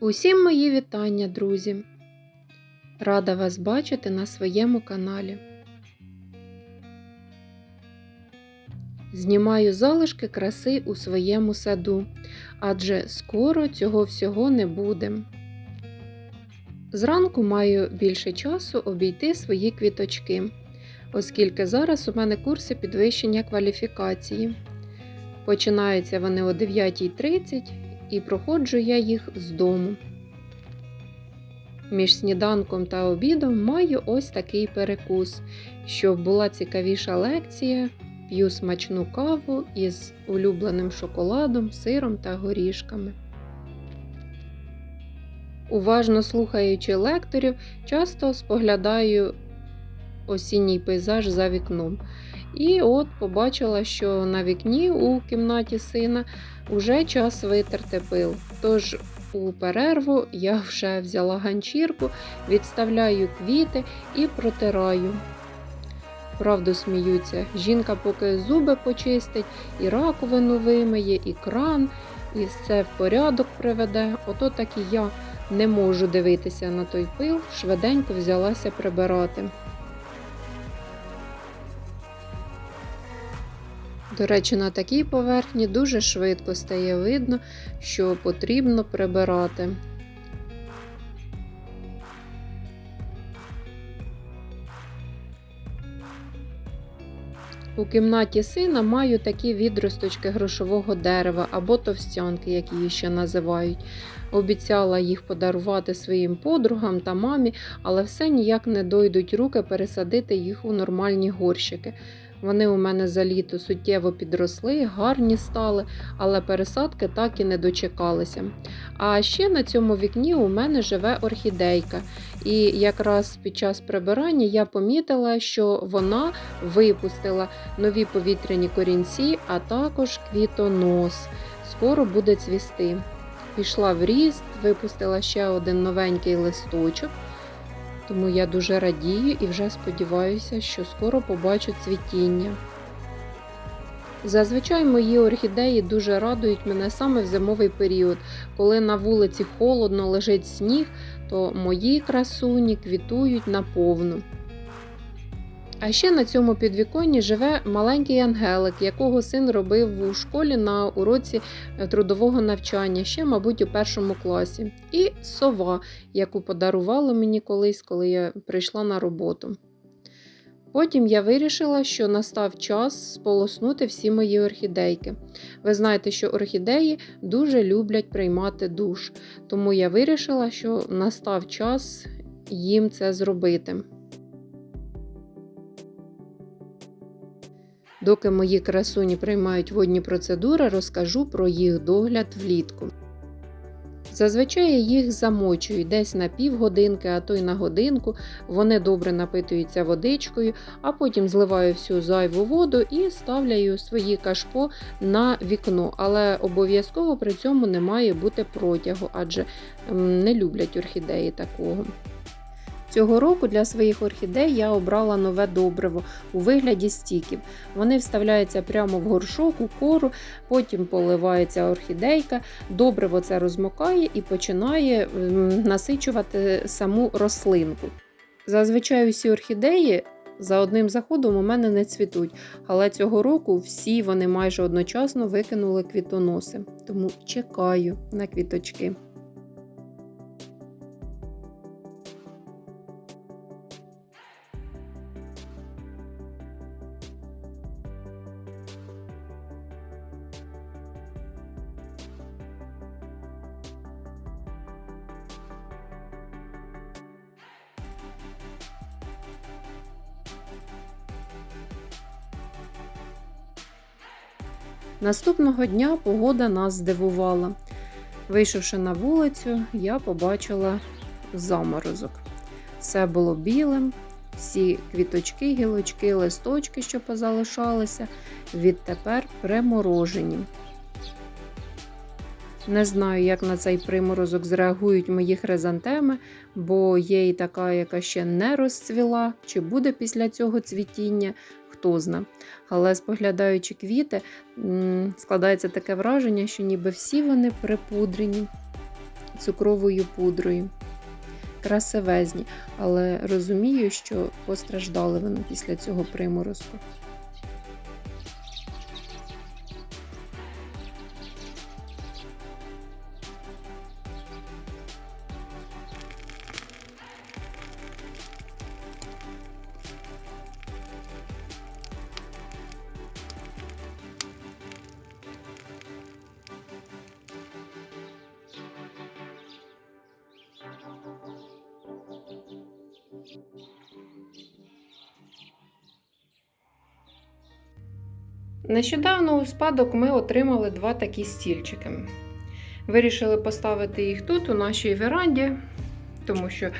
Усім мої вітання, друзі! Рада вас бачити на своєму каналі. Знімаю залишки краси у своєму саду, адже скоро цього всього не буде. Зранку маю більше часу обійти свої квіточки, оскільки зараз у мене курси підвищення кваліфікації. Починаються вони о 9.30 і проходжу я їх з дому. Між сніданком та обідом маю ось такий перекус, щоб була цікавіша лекція, п'ю смачну каву із улюбленим шоколадом, сиром та горішками. Уважно слухаючи лекторів, часто споглядаю осінній пейзаж за вікном. І от побачила, що на вікні у кімнаті сина уже час витерти пил. Тож у перерву я вже взяла ганчірку, відставляю квіти і протираю. Правду сміються, жінка поки зуби почистить, і раковину вимиє, і кран, і все в порядок приведе. Ото так і я не можу дивитися на той пил, швиденько взялася прибирати. До речі, на такій поверхні дуже швидко стає видно, що потрібно прибирати. У кімнаті сина маю такі відросточки грошового дерева або товстянки, як її ще називають. Обіцяла їх подарувати своїм подругам та мамі, але все ніяк не дойдуть руки пересадити їх у нормальні горщики. Вони у мене за літо суттєво підросли, гарні стали, але пересадки так і не дочекалися. А ще на цьому вікні у мене живе орхідейка. І якраз під час прибирання я помітила, що вона випустила нові повітряні корінці, а також квітонос. Скоро буде цвісти. Пішла в ріст, випустила ще один новенький листочок. Тому я дуже радію і вже сподіваюся, що скоро побачу цвітіння. Зазвичай мої орхідеї дуже радують мене саме в зимовий період, коли на вулиці холодно лежить сніг, то мої красуні квітують наповну. А ще на цьому підвіконні живе маленький ангелик, якого син робив у школі на уроці трудового навчання, ще, мабуть, у першому класі. І сова, яку подарували мені колись, коли я прийшла на роботу. Потім я вирішила, що настав час сполоснути всі мої орхідейки. Ви знаєте, що орхідеї дуже люблять приймати душ, тому я вирішила, що настав час їм це зробити. Доки мої красуні приймають водні процедури, розкажу про їх догляд влітку. Зазвичай я їх замочую десь на півгодинки, а то й на годинку. Вони добре напитуються водичкою, а потім зливаю всю зайву воду і ставляю свої кашпо на вікно. Але обов'язково при цьому не має бути протягу, адже не люблять орхідеї такого. Цього року для своїх орхідей я обрала нове добриво у вигляді стіків. Вони вставляються прямо в горшок у кору, потім поливається орхідейка, добриво це розмокає і починає насичувати саму рослинку. Зазвичай усі орхідеї. За одним заходом у мене не цвітуть, але цього року всі вони майже одночасно викинули квітоноси, тому чекаю на квіточки. Наступного дня погода нас здивувала. Вийшовши на вулицю, я побачила заморозок. Все було білим, всі квіточки, гілочки, листочки, що позалишалися, відтепер приморожені. Не знаю, як на цей приморозок зреагують мої хризантеми, бо є і така, яка ще не розцвіла, чи буде після цього цвітіння, хто. Але споглядаючи квіти, складається таке враження, що ніби всі вони припудрені. цукровою пудрою. Красивезні, але розумію, що постраждали вони після цього приморозку. Нещодавно у спадок ми отримали два такі стільчики. Вирішили поставити їх тут, у нашій веранді, тому що е,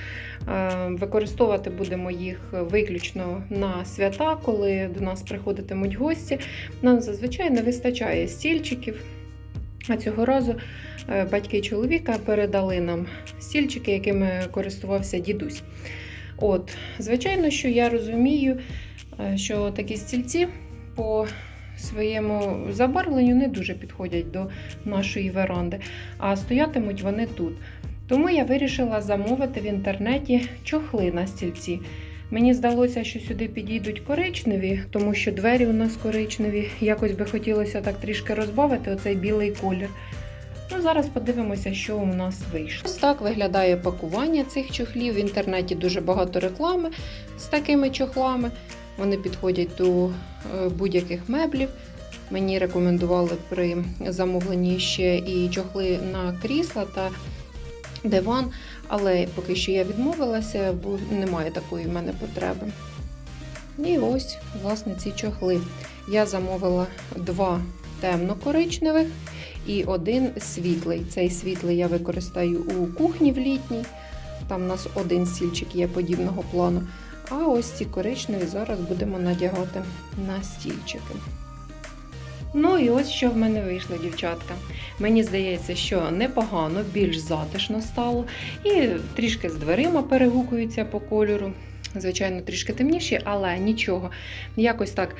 використовувати будемо їх виключно на свята, коли до нас приходитимуть гості. Нам зазвичай не вистачає стільчиків. А цього разу е, батьки чоловіка передали нам стільчики, якими користувався дідусь. От, звичайно, що я розумію, е, що такі стільці по своєму забарвленню не дуже підходять до нашої веранди, а стоятимуть вони тут. Тому я вирішила замовити в інтернеті чохли на стільці. Мені здалося, що сюди підійдуть коричневі, тому що двері у нас коричневі. Якось би хотілося так трішки розбавити оцей білий колір. Ну, зараз подивимося, що у нас вийшло. Ось так виглядає пакування цих чохлів. В інтернеті дуже багато реклами з такими чохлами. Вони підходять до е, будь-яких меблів. Мені рекомендували при замовленні ще і чохли на крісла та диван, але поки що я відмовилася, бо немає такої в мене потреби. І ось, власне, ці чохли. Я замовила два темно-коричневих і один світлий. Цей світлий я використаю у кухні в літній. Там у нас один стільчик є подібного плану. А ось ці коричневі зараз будемо надягати на стільчики. Ну і ось що в мене вийшло, дівчатка. Мені здається, що непогано, більш затишно стало. І трішки з дверима перегукуються по кольору. Звичайно, трішки темніші, але нічого. Якось так,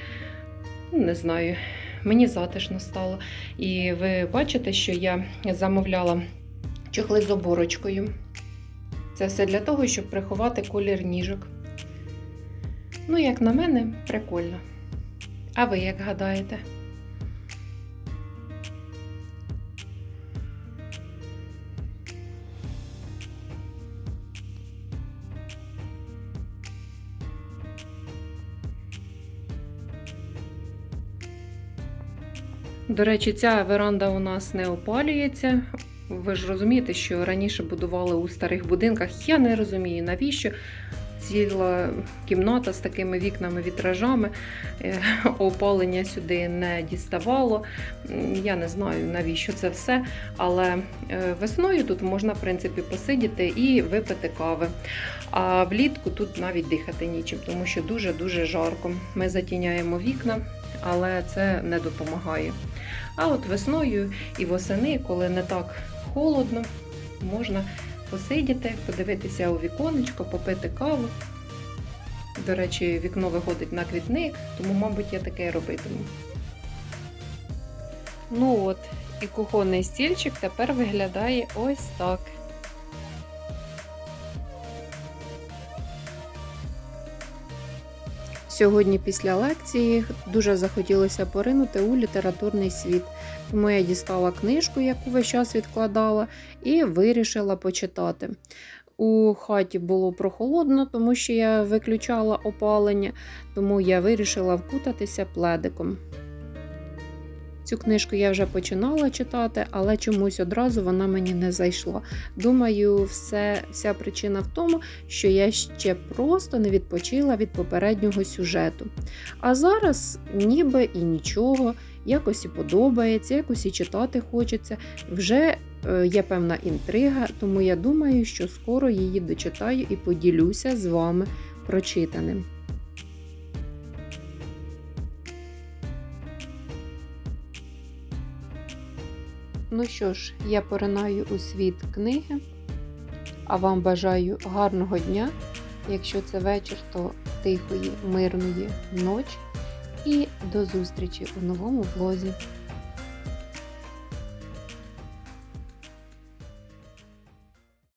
ну, не знаю, мені затишно стало. І ви бачите, що я замовляла чохли з оборочкою. Це все для того, щоб приховати колір ніжок. Ну, як на мене, прикольно. А ви як гадаєте? До речі, ця веранда у нас не опалюється. Ви ж розумієте, що раніше будували у старих будинках. Я не розумію, навіщо ціла кімната з такими вікнами, вітражами. Е, Опалення сюди не діставало. Я не знаю, навіщо це все. Але е, весною тут можна, в принципі, посидіти і випити кави. А влітку тут навіть дихати нічим, тому що дуже-дуже жарко. Ми затіняємо вікна, але це не допомагає. А от весною і восени, коли не так холодно, можна посидіти, подивитися у віконечко, попити каву. До речі, вікно виходить на квітник, тому, мабуть, я таке робитиму. Ну от, і кухонний стільчик тепер виглядає ось так. Сьогодні після лекції дуже захотілося поринути у літературний світ, тому я дістала книжку, яку весь час відкладала, і вирішила почитати. У хаті було прохолодно, тому що я виключала опалення, тому я вирішила вкутатися пледиком. Цю книжку я вже починала читати, але чомусь одразу вона мені не зайшла. Думаю, все, вся причина в тому, що я ще просто не відпочила від попереднього сюжету. А зараз ніби і нічого, якось і подобається, якось і читати хочеться. Вже е, є певна інтрига, тому я думаю, що скоро її дочитаю і поділюся з вами прочитаним. Ну що ж, я поринаю у світ книги, а вам бажаю гарного дня. Якщо це вечір, то тихої, мирної ночі. І до зустрічі у новому влозі.